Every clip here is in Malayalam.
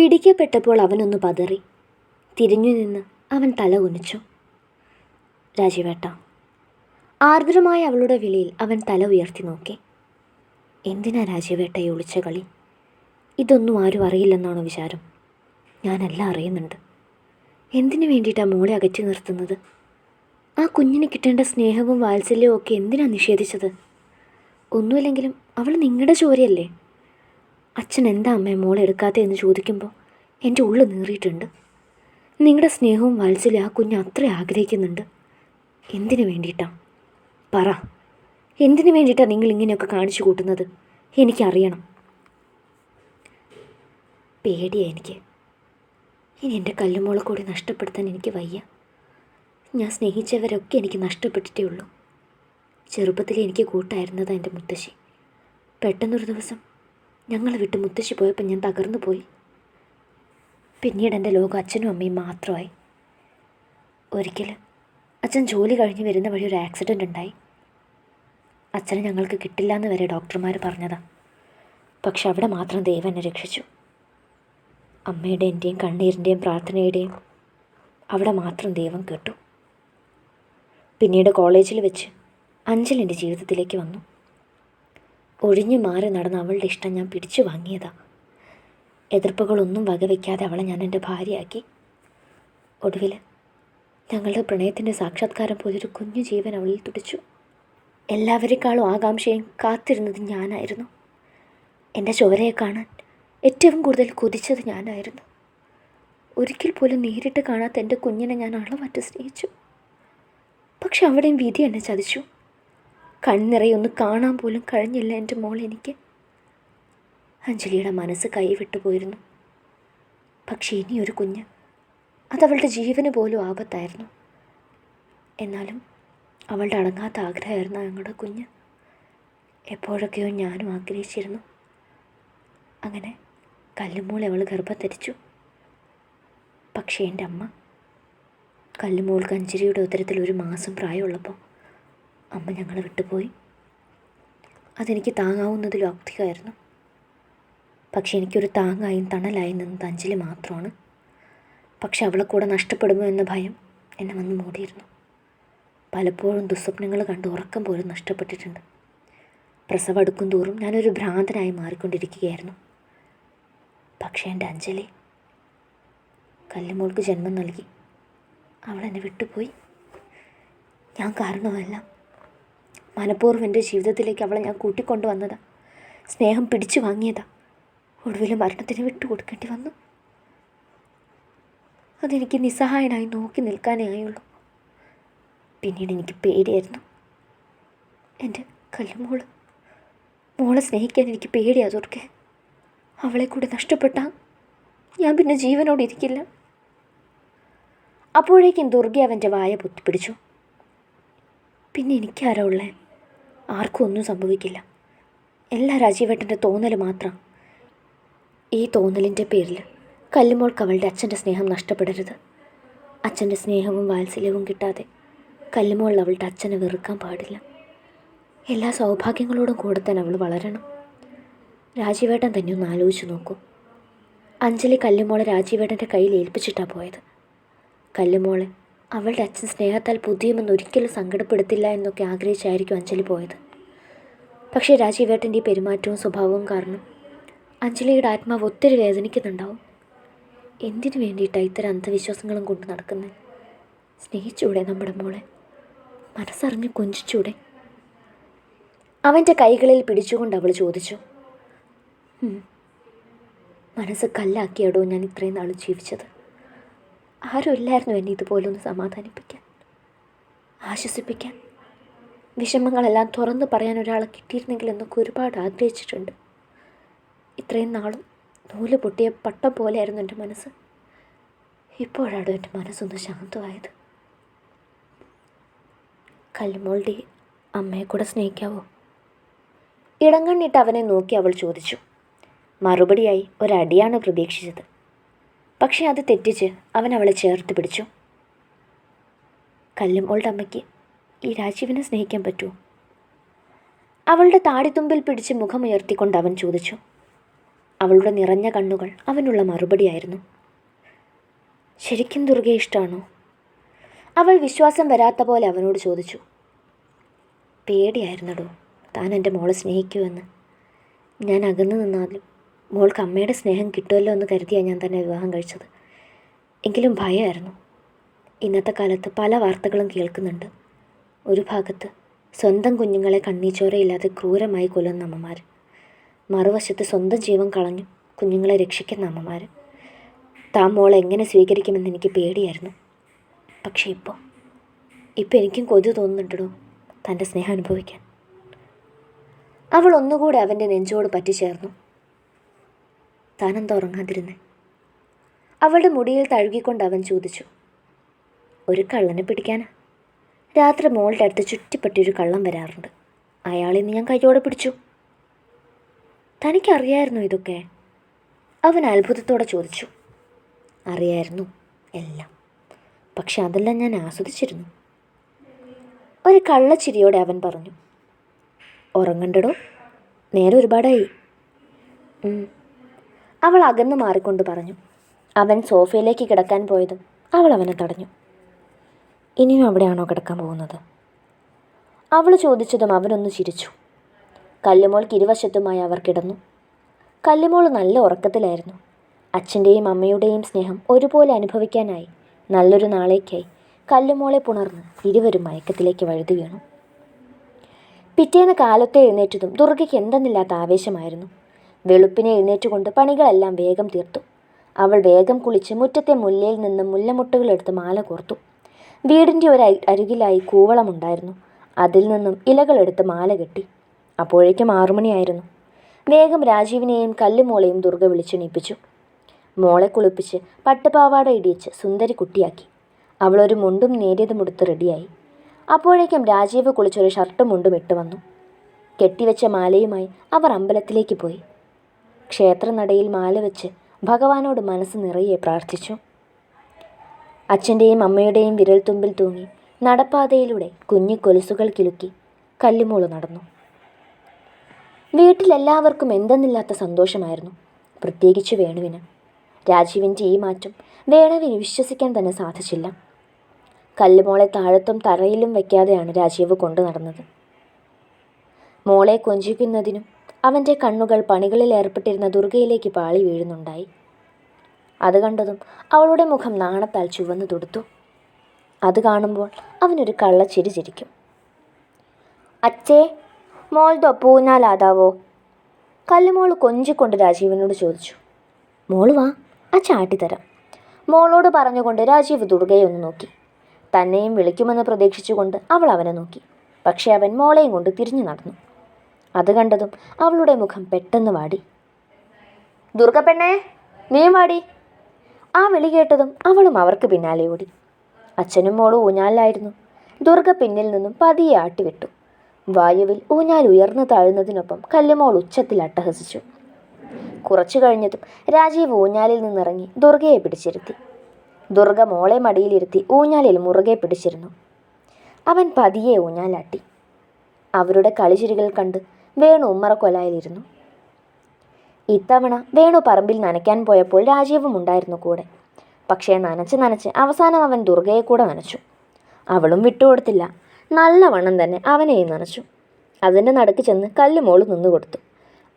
പിടിക്കപ്പെട്ടപ്പോൾ അവനൊന്ന് പതറി. തിരിഞ്ഞു നിന്ന് അവൻ തല കുനിച്ചു. രാജീവേട്ട ആർദ്രമായ അവളുടെ വിളിയിൽ അവൻ തല ഉയർത്തി നോക്കി. എന്തിനാ രാജീവേട്ടയെ ഒളിച്ച കളി? ഇതൊന്നും ആരും അറിയില്ലെന്നാണോ വിചാരം? ഞാനെല്ലാം അറിയുന്നുണ്ട്. എന്തിനു വേണ്ടിയിട്ടാണ് മോളെ അകറ്റി നിർത്തുന്നത്? ആ കുഞ്ഞിന് കിട്ടേണ്ട സ്നേഹവും വാത്സല്യവും ഒക്കെ എന്തിനാണ് നിഷേധിച്ചത്? ഒന്നുമില്ലെങ്കിലും അവൾ നിങ്ങളുടെ ചോരയല്ലേ അച്ഛൻ എന്താ അമ്മേ മോളെ എടുക്കാത്തേ എന്ന് ചോദിക്കുമ്പോൾ എന്റെ ഉള്ളു നീറിയിട്ടുണ്ട്. നിങ്ങളുടെ സ്നേഹവും വാത്സല്യം ആ കുഞ്ഞ് അത്ര ആഗ്രഹിക്കുന്നുണ്ട്. എന്തിനു വേണ്ടിയിട്ടാ? പറ. എന്തിനു വേണ്ടിയിട്ടാണ് നിങ്ങൾ ഇങ്ങനെയൊക്കെ കാണിച്ചു കൂട്ടുന്നത്? എനിക്കറിയണം. പേടിയാ എനിക്ക്. ഇനി എന്റെ കല്ലുമോളെ കൂടി നഷ്ടപ്പെടുത്താൻ എനിക്ക് വയ്യ. ഞാൻ സ്നേഹിച്ചവരൊക്കെ എനിക്ക് നഷ്ടപ്പെട്ടിട്ടേ ഉള്ളൂ. ചെറുപ്പത്തിൽ എനിക്ക് കൂട്ടായിരുന്നതാണ് എന്റെ മുത്തശ്ശി. പെട്ടെന്നൊരു ദിവസം ഞങ്ങളെ വിട്ട് മുത്തശ്ശി പോയപ്പോൾ ഞാൻ തകർന്നു പോയി. പിന്നീട് എന്റെ ലോകം അച്ഛനും അമ്മയും മാത്രമായി. ഒരിക്കൽ അച്ഛൻ ജോലി കഴിഞ്ഞ് വരുന്ന വഴി ഒരു ആക്സിഡന്റ് ഉണ്ടായി. അച്ഛനെ ഞങ്ങൾക്ക് കിട്ടില്ല എന്ന് വരെ ഡോക്ടർമാർ പറഞ്ഞതാ. പക്ഷെ അവിടെ മാത്രം ദൈവം എന്നെ രക്ഷിച്ചു. അമ്മയുടെ എന്റെയും കണ്ണീരിന്റെയും പ്രാർത്ഥനയുടെയും അവിടെ മാത്രം ദൈവം കേട്ടു. പിന്നീട് കോളേജിൽ വെച്ച് അഞ്ചൽ എന്റെ ജീവിതത്തിലേക്ക് വന്നു. ഒഴിഞ്ഞു മാറി നടന്ന അവളുടെ ഇഷ്ടം ഞാൻ പിടിച്ചു വാങ്ങിയതാ. എതിർപ്പുകളൊന്നും വകവയ്ക്കാതെ അവളെ ഞാൻ എന്റെ ഭാര്യയാക്കി. ഒടുവിൽ ഞങ്ങളുടെ പ്രണയത്തിന്റെ സാക്ഷാത്കാരം പോലൊരു കുഞ്ഞു ജീവൻ അവളിൽ തുടിച്ചു. എല്ലാവരെക്കാളും ആകാംക്ഷയും കാത്തിരുന്നത് ഞാനായിരുന്നു. എന്റെ ചോരയെ കാണാൻ ഏറ്റവും കൂടുതൽ കൊതിച്ചത് ഞാനായിരുന്നു. ഒരിക്കൽ പോലും നേരിട്ട് കാണാത്ത എന്റെ കുഞ്ഞിനെ ഞാൻ അളവറ്റ് സ്നേഹിച്ചു. പക്ഷെ അവിടെയും വിധി എന്നെ ചതിച്ചു. കണ്ണിറയൊന്ന് കാണാൻ പോലും കഴിഞ്ഞില്ല എന്റെ മോൾ എനിക്ക്. അഞ്ജലിയുടെ മനസ്സ് കൈവിട്ടു പോയിരുന്നു. പക്ഷേ ഇനിയൊരു കുഞ്ഞ്. അതവളുടെ ജീവന് പോലും ആപത്തായിരുന്നു. എന്നാലും അവളുടെ അടങ്ങാത്ത ആഗ്രഹമായിരുന്നു ഞങ്ങളുടെ കുഞ്ഞ്. എപ്പോഴൊക്കെയോ ഞാനും ആഗ്രഹിച്ചിരുന്നു. അങ്ങനെ കല്ലുമോളെ അവൾ ഗർഭം ധരിച്ചു പക്ഷേ എന്റെ അമ്മ കല്ലുമോൾക്ക് അഞ്ജലിയുടെ ഉത്തരത്തിൽ ഒരു മാസം പ്രായമുള്ളപ്പോൾ അമ്മ ഞങ്ങളെ വിട്ടുപോയി. അതെനിക്ക് താങ്ങാവുന്നതിലും അധികമായിരുന്നു. പക്ഷെ എനിക്കൊരു താങ്ങായും തണലായും നിന്നത് അഞ്ജലി മാത്രമാണ്. പക്ഷെ അവളെ കൂടെ നഷ്ടപ്പെടുമോ എന്ന ഭയം എന്നെ വന്ന് മൂടിയിരുന്നു. പലപ്പോഴും ദുസ്വപ്നങ്ങൾ കണ്ട് ഉറക്കം പോലും നഷ്ടപ്പെട്ടിട്ടുണ്ട്. പ്രസവം അടുക്കും തോറും ഞാനൊരു ഭ്രാന്തനായി മാറിക്കൊണ്ടിരിക്കുകയായിരുന്നു. പക്ഷേ എന്റെ അഞ്ജലി കല്ലുമോൾക്ക് ജന്മം നൽകി. അവളെന്നെ വിട്ടുപോയി. ഞാൻ കാരണമല്ല. മനഃപൂർവം എന്റെ ജീവിതത്തിലേക്ക് അവളെ ഞാൻ കൂട്ടിക്കൊണ്ടു വന്നതാ സ്നേഹം പിടിച്ചു വാങ്ങിയതാ. ഒടുവിൽ മരണത്തിന് വിട്ടുകൊടുക്കേണ്ടി വന്നു. അതെനിക്ക് നിസ്സഹായനായി നോക്കി നിൽക്കാനേ ആയുള്ളൂ. പിന്നീട് എനിക്ക് പേടിയായിരുന്നു. എന്റെ കല്ലുമോൾ. മോളെ സ്നേഹിക്കാൻ എനിക്ക് പേടിയാ തുറക്കെ അവളെ കൂടെ നഷ്ടപ്പെട്ടാൽ ഞാൻ പിന്നെ ജീവനോടെ ഇരിക്കില്ല. അപ്പോഴേക്കും ദുർഗ അവന്റെ വായ പൊത്തിപ്പിടിച്ചു. പിന്നെ എനിക്കാരാ ഉള്ളേ? ആർക്കും ഒന്നും സംഭവിക്കില്ല. എല്ലാ രാജീവേട്ടന്റെ തോന്നൽ മാത്രം. ഈ തോന്നലിന്റെ പേരിൽ കല്ലുമോൾക്ക് അവളുടെ അച്ഛന്റെ സ്നേഹം നഷ്ടപ്പെടരുത്. അച്ഛന്റെ സ്നേഹവും വാത്സല്യവും കിട്ടാതെ കല്ലുമോൾ അവളുടെ അച്ഛനെ വെറുക്കാൻ പാടില്ല. എല്ലാ സൗഭാഗ്യങ്ങളോടും കൂടെ തന്നെ അവൾ വളരണം. രാജീവേട്ടൻ തന്നെ ഒന്ന് ആലോചിച്ച് നോക്കൂ. അഞ്ജലി കല്ലുമോളെ രാജീവേട്ടന്റെ കയ്യിൽ ഏൽപ്പിച്ചിട്ടാണ് പോയത്. കല്ലുമോളെ അവളുടെ അച്ഛൻ സ്നേഹത്താൽ പുതിയമെന്ന് ഒരിക്കലും സങ്കടപ്പെടുത്തില്ല എന്നൊക്കെ ആഗ്രഹിച്ചായിരിക്കും അഞ്ജലി പോയത്. പക്ഷേ രാജീവേട്ടന്റെ ഈ പെരുമാറ്റവും സ്വഭാവവും കാരണം അഞ്ജലിയുടെ ആത്മാവ് ഒത്തിരി വേദനിക്കുന്നുണ്ടാവും. എന്തിനു വേണ്ടിയിട്ടാണ് ഇത്തരം അന്ധവിശ്വാസങ്ങളും കൊണ്ട് നടക്കുന്നത്? സ്നേഹിച്ചൂടെ നമ്മുടെ മോളെ? മനസ്സറിഞ്ഞ് കൊഞ്ചിച്ചൂടെ? അവന്റെ കൈകളിൽ പിടിച്ചുകൊണ്ട് അവൾ ചോദിച്ചു മനസ്സ് കല്ലാക്കിയടോ ഞാൻ ഇത്രയും നാൾ ജീവിച്ചത്? ആരും ഇല്ലായിരുന്നു എന്നെ ഇതുപോലെ ഒന്ന് സമാധാനിപ്പിക്കാൻ. ആശ്വസിപ്പിക്കാൻ. വിഷമങ്ങളെല്ലാം തുറന്നു പറയാൻ ഒരാളെ കിട്ടിയിരുന്നെങ്കിൽ എന്നൊക്കെ ഒരുപാട് ആഗ്രഹിച്ചിട്ടുണ്ട്. ഇത്രയും നാളും നൂൽ പൊട്ടിയ പട്ടം പോലെയായിരുന്നു എന്റെ മനസ്സ്. ഇപ്പോഴാണ് എന്റെ മനസ്സൊന്ന് ശാന്തമായത്. കല്ലുമോളുടെ അമ്മയെ കൂടെ സ്നേഹിക്കാവോ? ഇടങ്കണ്ണിട്ട് അവനെ നോക്കി അവൾ ചോദിച്ചു. മറുപടിയായി ഒരടിയാണ് പ്രതീക്ഷിച്ചത്. പക്ഷെ അത് തെറ്റിച്ച് അവൻ അവളെ ചേർത്ത് പിടിച്ചു. കല്ലുമോളുടെ അമ്മയ്ക്ക് ഈ രാജീവിനെ സ്നേഹിക്കാൻ പറ്റുമോ? അവളുടെ താടിത്തുമ്പിൽ പിടിച്ച് മുഖമുയർത്തിക്കൊണ്ട് അവൻ ചോദിച്ചു. അവളുടെ നിറഞ്ഞ കണ്ണുകൾ അവനുള്ള മറുപടിയായിരുന്നു. ശരിക്കും ദുർഗയെ ഇഷ്ടമാണോ അവൾ വിശ്വാസം വരാത്ത പോലെ അവനോട് ചോദിച്ചു. പേടിയായിരുന്നടോ താൻ എന്റെ മോളെ സ്നേഹിക്കുമെന്ന് ഞാൻ അകന്നു നിന്നാലും മോൾക്ക് അമ്മയുടെ സ്നേഹം കിട്ടുമല്ലോ എന്ന് കരുതിയാണ് ഞാൻ തന്നെ വിവാഹം കഴിച്ചത്. എങ്കിലും ഭയമായിരുന്നു ഇന്നത്തെ കാലത്ത് പല വാർത്തകളും കേൾക്കുന്നുണ്ട്. ഒരു ഭാഗത്ത് സ്വന്തം കുഞ്ഞുങ്ങളെ കണ്ണീച്ചോരയില്ലാതെ ക്രൂരമായി കൊല്ലുന്ന അമ്മമാർ. മറുവശത്ത് സ്വന്തം ജീവൻ കളഞ്ഞു കുഞ്ഞുങ്ങളെ രക്ഷിക്കുന്ന അമ്മമാർ. താൻ മോളെ എങ്ങനെ സ്വീകരിക്കുമെന്ന് എനിക്ക് പേടിയായിരുന്നു. പക്ഷേ ഇപ്പോൾ ഇപ്പോൾ എനിക്കും കൊതി തോന്നുന്നുണ്ടോ തന്റെ സ്നേഹം അനുഭവിക്കാൻ. അവൾ ഒന്നുകൂടെ അവന്റെ നെഞ്ചോട് പറ്റിച്ചേർന്നു. താനെന്താ ഉറങ്ങാതിരുന്നേ? അവളുടെ മുടിയിൽ തഴുകിക്കൊണ്ട് അവൻ ചോദിച്ചു. ഒരു കള്ളനെ പിടിക്കാനാ? രാത്രി മോളുടെ അടുത്ത് ചുറ്റിപ്പറ്റിയൊരു കള്ളം വരാറുണ്ട്. അയാളെ ഇന്ന് ഞാൻ കയ്യോടെ പിടിച്ചു. തനിക്കറിയായിരുന്നു ഇതൊക്കെ. അവൻ അത്ഭുതത്തോടെ ചോദിച്ചു. അറിയായിരുന്നു എല്ലാം. പക്ഷെ അതെല്ലാം ഞാൻ ആസ്വദിച്ചിരുന്നു. ഒരു കള്ളച്ചിരിയോടെ അവൻ പറഞ്ഞു. ഉറങ്ങണ്ടടോ? നേരെ ഒരുപാടായി. അവൾ അകന്നു മാറിക്കൊണ്ട് പറഞ്ഞു. അവൻ സോഫയിലേക്ക് കിടക്കാൻ പോയതും അവൾ അവനെ തടഞ്ഞു. ഇനിയും അവിടെയാണോ കിടക്കാൻ പോകുന്നത്? അവൾ ചോദിച്ചതും അവനൊന്ന് ചിരിച്ചു. കല്ലുമോൾക്ക് ഇരുവശത്തുമായി അവർ കിടന്നു. കല്ലുമോൾ നല്ല ഉറക്കത്തിലായിരുന്നു. അച്ഛന്റെയും അമ്മയുടെയും സ്നേഹം ഒരുപോലെ അനുഭവിക്കാനായി നല്ലൊരു നാളേക്കായി കല്ലുമോളെ പുണർന്ന് ഇരുവരും മയക്കത്തിലേക്ക് വഴുതി വീണു. പിറ്റേന്ന് കാലത്തെ എഴുന്നേറ്റതും ദുർഗയ്ക്ക് എന്തെന്നില്ലാത്ത ആവേശമായിരുന്നു. വെളുപ്പിനെ എഴുന്നേറ്റുകൊണ്ട് പണികളെല്ലാം വേഗം തീർത്തു. അവൾ വേഗം കുളിച്ച് മുറ്റത്തെ മുല്ലയിൽ നിന്ന് മുല്ലമുട്ടുകളെടുത്ത് മാല കോർത്തു. വീടിന്റെ ഒരു അരി- അരികിലായി കൂവളമുണ്ടായിരുന്നു അതിൽ നിന്നും ഇലകളെടുത്ത് മാല കെട്ടി. അപ്പോഴേക്കും ആറുമണിയായിരുന്നു. വേഗം രാജീവിനെയും കല്ലുമോളെയും ദുർഗ വിളിച്ചെണീപ്പിച്ചു. മോളെ കുളിപ്പിച്ച് പട്ടുപാവാട ഇടിയിച്ച് സുന്ദരി കുട്ടിയാക്കി. അവളൊരു മുണ്ടും നേരിയതുമെടുത്ത് റെഡിയായി. അപ്പോഴേക്കും രാജീവ് കുളിച്ചൊരു ഷർട്ടും മുണ്ടും ഇട്ട് വന്നു. കെട്ടിവെച്ച മാലയുമായി അവർ അമ്പലത്തിലേക്ക് പോയി. ക്ഷേത്രനടയിൽ മാല വെച്ച് ഭഗവാനോട് മനസ്സ് നിറയെ പ്രാർത്ഥിച്ചു. അച്ഛന്റെയും അമ്മയുടെയും വിരൽത്തുമ്പിൽ തൂങ്ങി നടപ്പാതയിലൂടെ കുഞ്ഞു കൊലുസുകൾ കിലുക്കി കല്ലുമോൾ നടന്നു. വീട്ടിലെല്ലാവർക്കും എന്തെന്നില്ലാത്ത സന്തോഷമായിരുന്നു. പ്രത്യേകിച്ച് വേണുവിന്. രാജീവിന്റെ ഈ മാറ്റം വേണുവിന് വിശ്വസിക്കാൻ തന്നെ സാധിച്ചില്ല. കല്ലുമോളെ താഴത്തും തറയിലും വയ്ക്കാതെയാണ് രാജീവ് കൊണ്ടു നടന്നത്. മോളെ കൊഞ്ചിക്കുന്നതിനും അവന്റെ കണ്ണുകൾ പണികളിൽ ഏർപ്പെട്ടിരുന്ന ദുർഗയിലേക്ക് പാളി വീഴുന്നുണ്ടായി. അത് കണ്ടതും അവളുടെ മുഖം നാണത്താൽ ചുവന്നു തൊടുത്തു. അത് കാണുമ്പോൾ അവനൊരു കള്ളച്ചിരി ചിരിക്കും. അച്ഛേ മോൾതോ പൂഞ്ഞാലാതാവോ കല്ലുമോൾ കൊഞ്ചിക്കൊണ്ട് രാജീവനോട് ചോദിച്ചു. മോൾ വാ ആ ആട്ടിത്തരാം മോളോട് പറഞ്ഞുകൊണ്ട് രാജീവ് ദുർഗയെ ഒന്ന് നോക്കി. തന്നെയും വിളിക്കുമെന്ന് പ്രതീക്ഷിച്ചുകൊണ്ട് അവൾ അവനെ നോക്കി. പക്ഷേ അവൻ മോളെയും കൊണ്ട് തിരിഞ്ഞു നടന്നു. അത് കണ്ടതും അവളുടെ മുഖം പെട്ടെന്ന് വാടി. ദുർഗ പെണ്ണേ നീ വാടി? ആ വിളി കേട്ടതും അവളും അവർക്ക് പിന്നാലെ ഓടി. അച്ഛനും മോളും ഊഞ്ഞാലിലായിരുന്നു. ദുർഗ പിന്നിൽ നിന്നും പതിയെ ആട്ടിവിട്ടു. വായുവിൽ ഊഞ്ഞാൽ ഉയർന്നു താഴുന്നതിനൊപ്പം കല്ലുമോൾ ഉച്ചത്തിൽ അട്ടഹസിച്ചു. കുറച്ചു കഴിഞ്ഞതും രാജീവ് ഊഞ്ഞാലിൽ നിന്നിറങ്ങി ദുർഗയെ പിടിച്ചിരുത്തി. ദുർഗ മോളെ മടിയിലിരുത്തി ഊഞ്ഞാലിൽ മുറുകെ പിടിച്ചിരുന്നു. അവൻ പതിയെ ഊഞ്ഞാലാട്ടി. അവരുടെ കളിചിരികൾ കണ്ട് വേണു ഉമ്മറക്കൊലായിലിരുന്നു. ഇത്തവണ വേണു പറമ്പിൽ നനയ്ക്കാൻ പോയപ്പോൾ രാജീവും ഉണ്ടായിരുന്നു കൂടെ. പക്ഷേ നനച്ച് നനച്ച് അവസാനം അവൻ ദുർഗയെ കൂടെ നനച്ചു. അവളും വിട്ടുകൊടുത്തില്ല. നല്ലവണ്ണം തന്നെ അവനെയും നനച്ചു. അതിന്റെ നടുക്ക് ചെന്ന് കല്ലുമോൾ നിന്നു കൊടുത്തു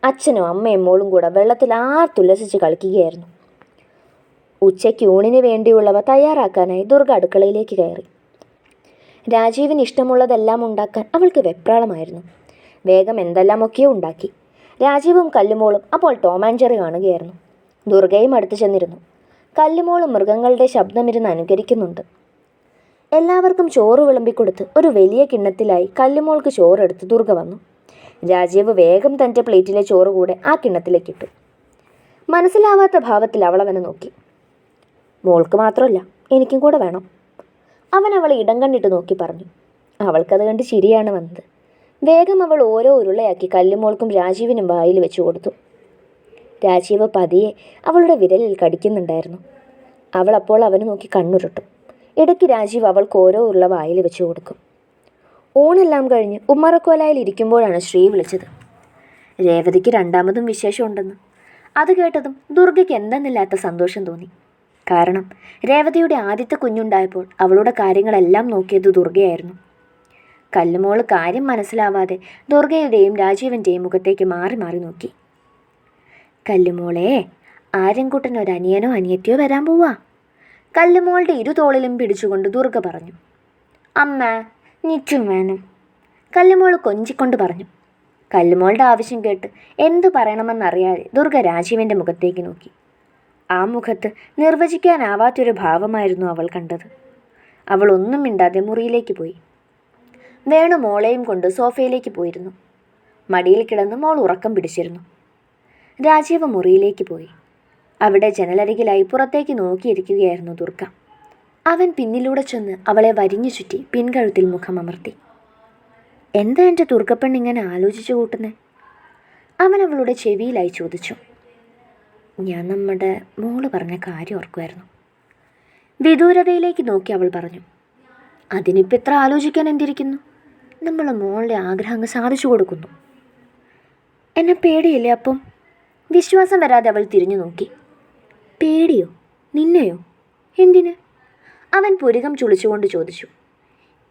അച്ഛനും അമ്മയും മോളും കൂടെ വെള്ളത്തിൽ ആർ ആർത്തുല്ലസിച്ച് കളിക്കുകയായിരുന്നു. ഉച്ചയ്ക്ക് ഊണിന് വേണ്ടിയുള്ളവ തയ്യാറാക്കാനായി ദുർഗ അടുക്കളയിലേക്ക് കയറി. രാജീവിന് ഇഷ്ടമുള്ളതെല്ലാം ഉണ്ടാക്കാൻ അവൾക്ക് വെപ്രാളമായിരുന്നു. വേഗം എന്തെല്ലാമൊക്കെയോ ഉണ്ടാക്കി. രാജീവും കല്ലുമോളും അപ്പോൾ ടോമാഞ്ചറി കാണുകയായിരുന്നു. ദുർഗയും അടുത്തു ചെന്നിരുന്നു. കല്ലുമോളും മൃഗങ്ങളുടെ ശബ്ദമിരുന്ന് അനുകരിക്കുന്നുണ്ട്. എല്ലാവർക്കും ചോറ് വിളമ്പിക്കൊടുത്ത് ഒരു വലിയ കിണ്ണത്തിലായി കല്ലുമോൾക്ക് ചോറെടുത്ത് ദുർഗ വന്നു. രാജീവ് വേഗം തന്റെ പ്ലേറ്റിലെ ചോറ് കൂടെ ആ കിണ്ണത്തിലേക്കിട്ടു മനസ്സിലാവാത്ത ഭാവത്തിൽ അവൾ അവനെ നോക്കി. മോൾക്ക് മാത്രമല്ല എനിക്കും കൂടെ വേണം. അവൻ അവളെ ഇടം കണ്ടിട്ട് നോക്കി പറഞ്ഞു. അവൾക്കത് കണ്ട് ശരിയാണ് വന്നത്. വേഗം അവൾ ഓരോ ഉരുളയാക്കി കല്ലുമോൾക്കും രാജീവിനും വായിൽ വെച്ചു കൊടുത്തു. രാജീവ് പതിയെ അവളുടെ വിരലിൽ കടിക്കുന്നുണ്ടായിരുന്നു. അവൾ അപ്പോൾ അവന് നോക്കി കണ്ണുരുട്ടും. ഇടയ്ക്ക് രാജീവ് അവൾക്ക് ഓരോ ഉരുള വായിൽ വെച്ചു കൊടുക്കും. ഊണെല്ലാം കഴിഞ്ഞ് ഉമ്മറക്കോലായിൽ ഇരിക്കുമ്പോഴാണ് ശ്രീ വിളിച്ചത്. രേവതിക്ക് രണ്ടാമതും വിശേഷമുണ്ടെന്ന്. അത് കേട്ടതും ദുർഗയ്ക്ക് എന്തെന്നില്ലാത്ത സന്തോഷം തോന്നി. കാരണം രേവതിയുടെ ആദ്യത്തെ കുഞ്ഞുണ്ടായപ്പോൾ അവളുടെ കാര്യങ്ങളെല്ലാം നോക്കിയത് ദുർഗയായിരുന്നു. കല്ലുമോൾ കാര്യം മനസ്സിലാവാതെ ദുർഗയുടെയും രാജീവന്റെയും മുഖത്തേക്ക് മാറി മാറി നോക്കി. കല്ലുമോളെ ആര്യൻകുട്ടൻ ഒരു അനിയനോ അനിയത്തിയോ വരാൻ പോവാ? കല്ലുമോളുടെ ഇരുതോളിലും പിടിച്ചുകൊണ്ട് ദുർഗ പറഞ്ഞു. അമ്മ നിച്ചും വേണം. കല്ലുമോൾ കൊഞ്ചിക്കൊണ്ട് പറഞ്ഞു. കല്ലുമോളുടെ ആവശ്യം കേട്ട് എന്തു പറയണമെന്നറിയാതെ ദുർഗ രാജീവന്റെ മുഖത്തേക്ക് നോക്കി. ആ മുഖത്ത് നിർവചിക്കാനാവാത്തൊരു ഭാവമായിരുന്നു അവൾ കണ്ടത്. അവൾ ഒന്നും മിണ്ടാതെ മുറിയിലേക്ക് പോയി. വേണു മോളെയും കൊണ്ട് സോഫയിലേക്ക് പോയിരുന്നു. മടിയിൽ കിടന്ന് മോൾ ഉറക്കം പിടിച്ചിരുന്നു. രാജീവ് മുറിയിലേക്ക് പോയി. അവിടെ ജനലരികിലായി പുറത്തേക്ക് നോക്കിയിരിക്കുകയായിരുന്നു ദുർഗ. അവൻ പിന്നിലൂടെ ചെന്ന് അവളെ വരിഞ്ഞു ചുറ്റി പിൻകഴുത്തിൽ മുഖമമർത്തി. എന്താ എന്റെ ദുർഗപ്പെണ്ണ് ഇങ്ങനെ ആലോചിച്ചു കൂട്ടുന്നേ? അവൻ അവളുടെ ചെവിയിലായി ചോദിച്ചു. ഞാൻ നമ്മുടെ മോൾ പറഞ്ഞ കാര്യം ഓർക്കുമായിരുന്നു വിദൂരതയിലേക്ക് നോക്കി അവൾ പറഞ്ഞു. അതിനിപ്പോൾ ഇത്ര ആലോചിക്കാൻ എന്തിരിക്കുന്നു? നമ്മൾ മോളുടെ ആഗ്രഹം അങ്ങ് സാധിച്ചു കൊടുക്കുന്നു. എന്നെ പേടിയില്ലേ അപ്പം? വിശ്വാസം വരാതെ അവൾ തിരിഞ്ഞു നോക്കി. പേടിയോ? നിന്നെയോ? എന്തിന്? അവൻ പുരികം ചുളിച്ചുകൊണ്ട് ചോദിച്ചു.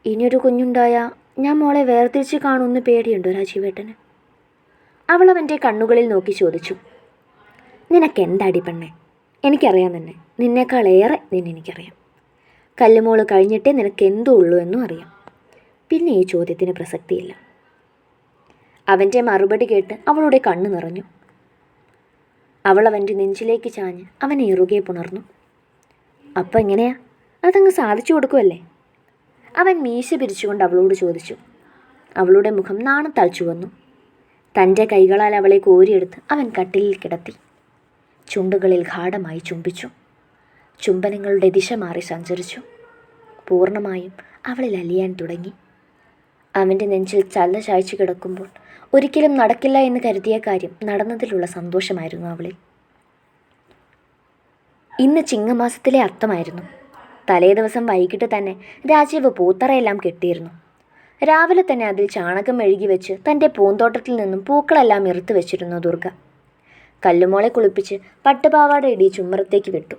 ഇനിയൊരു കുഞ്ഞുണ്ടായ ഞാൻ മോളെ വേർതിരിച്ച് കാണുമെന്ന് പേടിയുണ്ടോ രാജീവേട്ടന്? അവൾ അവന്റെ കണ്ണുകളിൽ നോക്കി ചോദിച്ചു. നിനക്ക് എന്താടി പെണ്ണെ? എനിക്കറിയാം തന്നെ നിന്നേക്കാളേറെ നിന്നെ എനിക്കറിയാം കല്ലുമോൾ കഴിഞ്ഞിട്ടേ നിനക്ക് എന്തോ ഉള്ളൂ എന്നും അറിയാം. പിന്നെ ഈ ചോദ്യത്തിന് പ്രസക്തിയില്ല. അവന്റെ മറുപടി കേട്ട് അവളുടെ കണ്ണു നിറഞ്ഞു. അവൾ അവന്റെ നെഞ്ചിലേക്ക് ചാഞ്ഞ് അവനെ ഇറുകെ പുണർന്നു. അപ്പം എങ്ങനെയാ? അതങ്ങ് സാധിച്ചു കൊടുക്കുമല്ലേ അവൻ മീശ പിരിച്ചുകൊണ്ട് അവളോട് ചോദിച്ചു. അവളുടെ മുഖം നാണത്താൽ വന്നു തന്റെ കൈകളാൽ അവളെ കോരിയെടുത്ത് അവൻ കട്ടിലിൽ കിടത്തി. ചുണ്ടുകളിൽ ഗാഠമായി ചുംബിച്ചു. ചുംബനങ്ങളുടെ ദിശ മാറി സഞ്ചരിച്ചു. പൂർണമായും അവളിൽ അലിയാൻ തുടങ്ങി. അവന്റെ നെഞ്ചിൽ ചല്ല ചായ്ച്ചു കിടക്കുമ്പോൾ ഒരിക്കലും നടക്കില്ല എന്ന് കരുതിയ കാര്യം നടന്നതിലുള്ള സന്തോഷമായിരുന്നു അവളിൽ. ഇന്ന് ചിങ്ങമാസത്തിലെ അത്തമായിരുന്നു. തലേ ദിവസം വൈകിട്ട് തന്നെ രാജീവ് പൂത്തറയെല്ലാം കെട്ടിയിരുന്നു. രാവിലെ തന്നെ അതിൽ ചാണകം എഴുകി വെച്ച് തന്റെ പൂന്തോട്ടത്തിൽ നിന്നും പൂക്കളെല്ലാം ഇറുത്തു വെച്ചിരുന്നു ദുർഗ. കല്ലുമോളെ കുളിപ്പിച്ച് പട്ടുപാവാട ഇടി ചുമ്മറത്തേക്ക് വിട്ടു.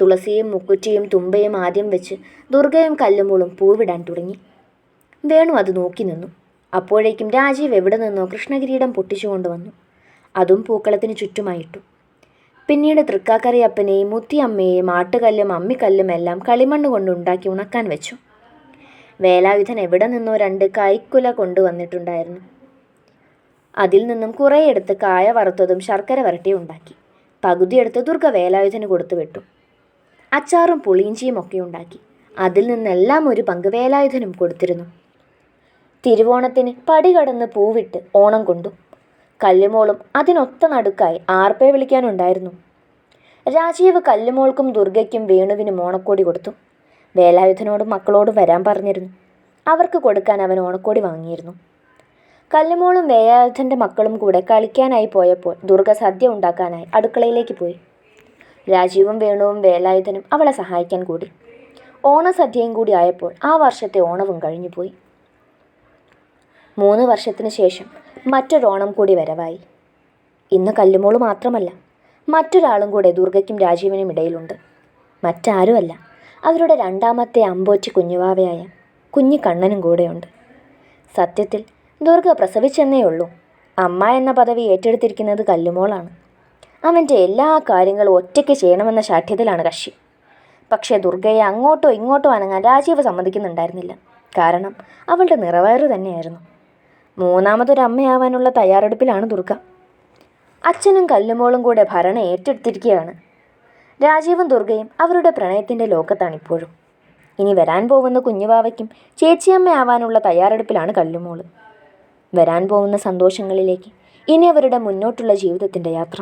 തുളസിയും മുക്കുറ്റിയും തുമ്പയും ആദ്യം വെച്ച് ദുർഗയും കല്ലുമോളും പൂവിടാൻ തുടങ്ങി. വേണു അത് നോക്കി നിന്നു. അപ്പോഴേക്കും രാജീവ് എവിടെ നിന്നോ കൃഷ്ണകിരീടം പൊട്ടിച്ചുകൊണ്ടുവന്നു അതും പൂക്കളത്തിന് ചുറ്റുമായിട്ടു. പിന്നീട് തൃക്കാക്കറിയപ്പനെയും മുത്തിയമ്മയെയും ആട്ടുകല്ലും അമ്മിക്കല്ലും എല്ലാം കളിമണ്ണ് കൊണ്ട് ഉണ്ടാക്കി ഉണക്കാൻ വെച്ചു. വേലായുധൻ എവിടെ നിന്നോ രണ്ട് കൈക്കുല കൊണ്ടുവന്നിട്ടുണ്ടായിരുന്നു അതിൽ നിന്നും കുറേ എടുത്ത് കായ വറുത്തതും ശർക്കര വരട്ടിയും ഉണ്ടാക്കി. പകുതി എടുത്ത് ദുർഗ വേലായുധന് കൊടുത്തു വിട്ടു. അച്ചാറും പുളിയിഞ്ചിയും ഒക്കെ ഉണ്ടാക്കി. അതിൽ നിന്നെല്ലാം ഒരു പങ്ക് വേലായുധനും കൊടുത്തിരുന്നു. തിരുവോണത്തിന് പടി കടന്ന് പൂവിട്ട് ഓണം കൊണ്ടു. കല്ലുമോളും അതിനൊത്ത നടുക്കായി ആർപ്പെ വിളിക്കാനുണ്ടായിരുന്നു. രാജീവ് കല്ലുമോൾക്കും ദുർഗയ്ക്കും വേണുവിനും ഓണക്കോടി കൊടുത്തു. വേലായുധനോടും മക്കളോടും വരാൻ പറഞ്ഞിരുന്നു. അവർക്ക് കൊടുക്കാൻ അവൻ ഓണക്കോടി വാങ്ങിയിരുന്നു. കല്ലുമോളും വേലായുധന്റെ മക്കളും കൂടെ കളിക്കാനായി പോയപ്പോൾ ദുർഗ സദ്യ ഉണ്ടാക്കാനായി അടുക്കളയിലേക്ക് പോയി. രാജീവും വേണുവും വേലായുധനും അവളെ സഹായിക്കാൻ കൂടി. ഓണസദ്യയും കൂടി ആയപ്പോൾ ആ വർഷത്തെ ഓണവും കഴിഞ്ഞുപോയി. മൂന്ന് വർഷത്തിന് ശേഷം മറ്റൊരോണം കൂടി വരവായി. ഇന്ന് കല്ലുമോൾ മാത്രമല്ല മറ്റൊരാളും കൂടെ ദുർഗയ്ക്കും രാജീവിനും ഇടയിലുണ്ട്. മറ്റാരുമല്ല അവരുടെ രണ്ടാമത്തെ അമ്പോറ്റി കുഞ്ഞുവാവയായ കുഞ്ഞിക്കണ്ണനും കണ്ണനും കൂടെയുണ്ട്. സത്യത്തിൽ ദുർഗ പ്രസവിച്ചെന്നേ ഉള്ളൂ. അമ്മ എന്ന പദവി ഏറ്റെടുത്തിരിക്കുന്നത് കല്ലുമോളാണ്. അവന്റെ എല്ലാ കാര്യങ്ങളും ഒറ്റയ്ക്ക് ചെയ്യണമെന്ന ശാഠ്യത്തിലാണ് കക്ഷി. പക്ഷേ ദുർഗയെ അങ്ങോട്ടോ ഇങ്ങോട്ടോ അനങ്ങാൻ രാജീവ് സമ്മതിക്കുന്നുണ്ടായിരുന്നില്ല. കാരണം അവളുടെ നിറവേറ് തന്നെയായിരുന്നു. മൂന്നാമതൊരു അമ്മയാവാനുള്ള തയ്യാറെടുപ്പിലാണ് ദുർഗ. അച്ഛനും കല്ലുമോളും കൂടെ ഭരണം ഏറ്റെടുത്തിരിക്കുകയാണ് രാജീവും ദുർഗയും അവരുടെ പ്രണയത്തിന്റെ ലോകത്താണിപ്പോഴും ഇനി വരാൻ പോകുന്ന കുഞ്ഞുവാവയ്ക്കും ചേച്ചിയമ്മയാവാനുള്ള തയ്യാറെടുപ്പിലാണ് കല്ലുമോൾ. വരാൻ പോകുന്ന സന്തോഷങ്ങളിലേക്ക് ഇനി അവരുടെ മുന്നോട്ടുള്ള ജീവിതത്തിന്റെ യാത്ര.